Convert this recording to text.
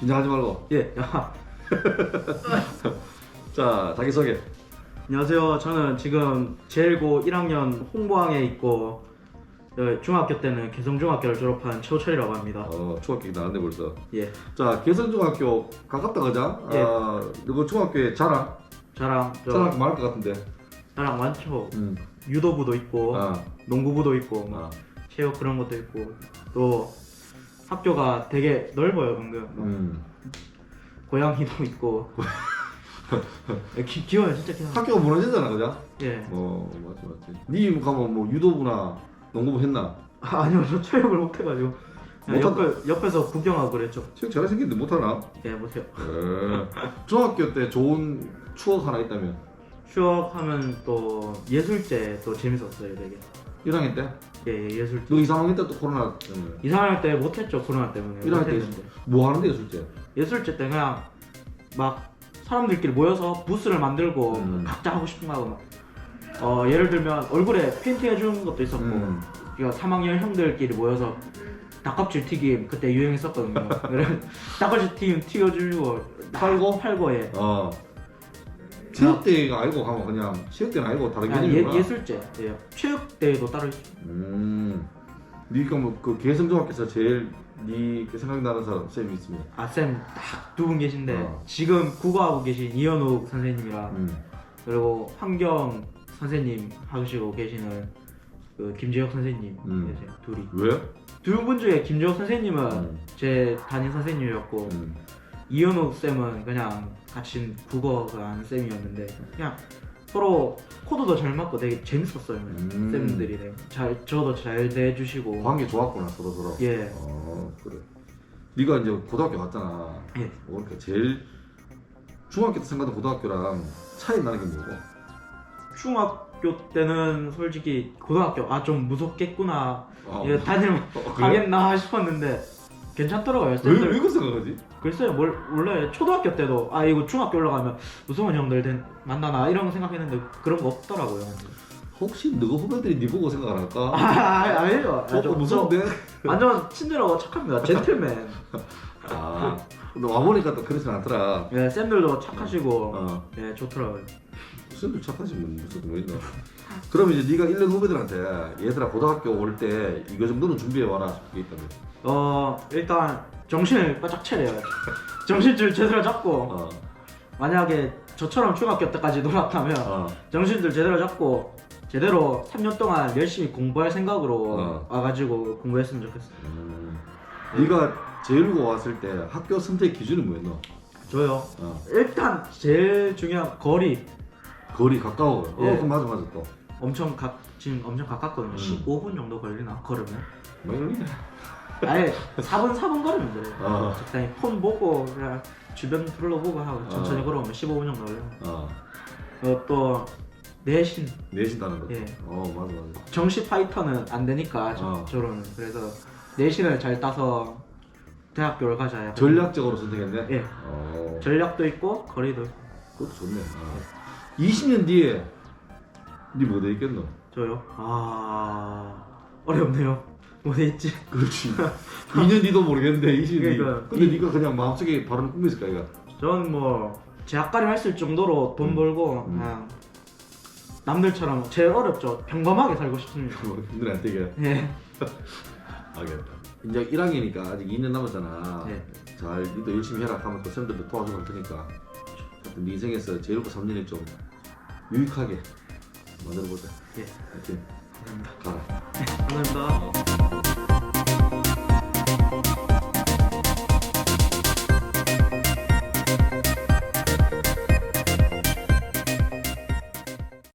긴장하지 말고. 예. 야. 자, 자기소개. 안녕하세요. 저는 지금 제1고 1학년 홍보항에 있고 어, 중학교 때는 개성중학교를 졸업한 최호철이라고 합니다. 어, 중학교 나왔네 벌써. 예. 자, 개성중학교 가깝다 그자? 예. 아, 이거 중학교에 자랑? 자랑 저 자랑 많을 것 같은데. 자랑 많죠. 음. 유도부도 있고 아, 농구부도 있고 뭐 아. 체육 그런 것도 있고 또 학교가 되게 넓어요 방금 뭐 음. 고양이도 있고 예, 기, 귀여워요 진짜 귀여워 학교가 무너지잖아, 그자? 예 어, 맞지, 맞지. 니 가면 뭐 유도부나 농구부 했나? 아, 아니요 저 체육을 못해가지고 그냥 못한다. 옆에, 옆에서 구경하고 그랬죠 체육 잘생겼는데 못하나? 예 못해요 에. 중학교 때 좋은 추억 하나 있다면? 추억하면 또 예술제 또 재밌었어요 되게 1학년 때? 예, 예 예술제 너 2, 3학년 때 또 코로나 때문에. 2, 3학년 때 못했죠 코로나 때문에 1학년 때 못했는데 뭐 하는데, 예술제? 예술제 때 그냥 막 사람들끼리 모여서 부스를 만들고 음. 각자 하고 싶은 거 하고 막 어, 예를 들면 얼굴에 페인팅 해주는 것도 있었고 음. 그러니까 3학년 형들끼리 모여서 닭껍질 튀김 그때 유행했었거든요 그래 닭껍질 튀김 튀겨주고 팔고? 팔고 예 어. 체육대회가 아니고 가면 그냥 체육대회는 아니고 다른 개념이구나. 예, 예술제 예. 체육대회도 따로 있어 음. 니가 뭐그 개성중학교에서 제일 니그 생각나는 사람 쌤이 있으면. 아쌤 딱 두 분 계신데 어. 지금 국어하고 계신 이현욱 선생님이랑 음. 그리고 환경 선생님 하시고 계시는 그 김재혁 선생님 음. 계세요 둘이 왜? 두 분 중에 김재혁 선생님은 음. 제 담임 선생님이었고 음. 이현욱 쌤은 그냥 같이 국어가 하는 쌤이었는데 그냥 서로 코드도 잘 맞고 되게 재밌었어요 음. 쌤들이 되게 잘 저도 잘 대해주시고 관계 좋았구나 서로 서로. 예. 어 그래. 네가 이제 고등학교 갔잖아. 예. 그러니까 제일 중학교 때 생각하던 고등학교랑 차이 나는 게 뭐고? 중학교 때는 솔직히 고등학교 아 좀 무섭겠구나 어. 예, 다닐 어, 그래? 가겠나 싶었는데 괜찮더라고요 왜, 왜 그 생각하지? 글쎄요 뭘, 원래 초등학교 때도 아 이거 중학교 올라가면 무서운 형들 된- 만나나 이런 거 생각했는데 그런 거 없더라고요 혹시 너가 후배들이 네 보고 생각 안 할까? 아 아니에요 아, 저- 조금 무서운데? 저 완전 친절하고 착합니다 젠틀맨 아, 너 와보니까 또 그렇진 않더라. 예, 쌤들도 착하시고 어, 예 좋더라고요 무슨 착하지 뭐 무슨 뭐 있나? 그러면 이제 네가 1년 후배들한테 얘들아 고등학교 올 때 이거 정도는 준비해 와라 그게 있다면. 어 일단 정신을 바짝 차려요 정신줄 제대로 잡고 어, 만약에 저처럼 중학교 때까지 놀았다면 어, 정신줄 제대로 잡고 제대로 3년 동안 열심히 공부할 생각으로 어. 와가지고 공부했으면 좋겠어요 음. 네가 제일고 왔을 때 학교 선택 기준이 뭐였노? 저요 어, 일단 제일 중요한 거리 거리 가까워. 어, 예. 그럼 맞아 맞아 또. 엄청 가, 지금 엄청 가깝거든요 음. 15분 정도 걸리나 걸으면 뭐? 아예 4분 4분 걸으면 돼요 어, 적당히 폰 보고 그냥 주변 둘러보고 하고 천천히 어. 걸어오면 15분 정도 걸려요 어, 어, 또 내신 내신다는 거. 예. 어, 맞아 맞아. 정시 파이터는 안 되니까 저, 어. 저로는 그래서 내신을 잘 따서 대학교를 가자 약간 전략적으로 선택했네. 예 어, 전략도 있고 거리도 있고 그것도 좋네. 어. 20년 뒤에 네뭐 되겠노? 저요 아 어렵네요 있지 그렇지. 2년 뒤도 모르겠는데 20년 뒤. 그러니까 근데 이- 네가 그냥 마음속에 바로 꿈이 있을까 이거? 저는 뭐제 앞가림 했을 정도로 돈 음. 벌고 음. 그냥 남들처럼 제일 어렵죠 평범하게 살고 싶습니다 눈에 안 띄게. 예 알겠다. 이제 1학년이니까 아직 2년 남았잖아. 네. 잘 니도 열심히 해라 하면 또 쌤들도 도와주고 할 테니까. 하여튼 네 인생에서 제일 고 3년이 좀 유익하게 만들어보자. 예. 화이팅. 감사합니다. 가라. 네, 감사합니다. 어.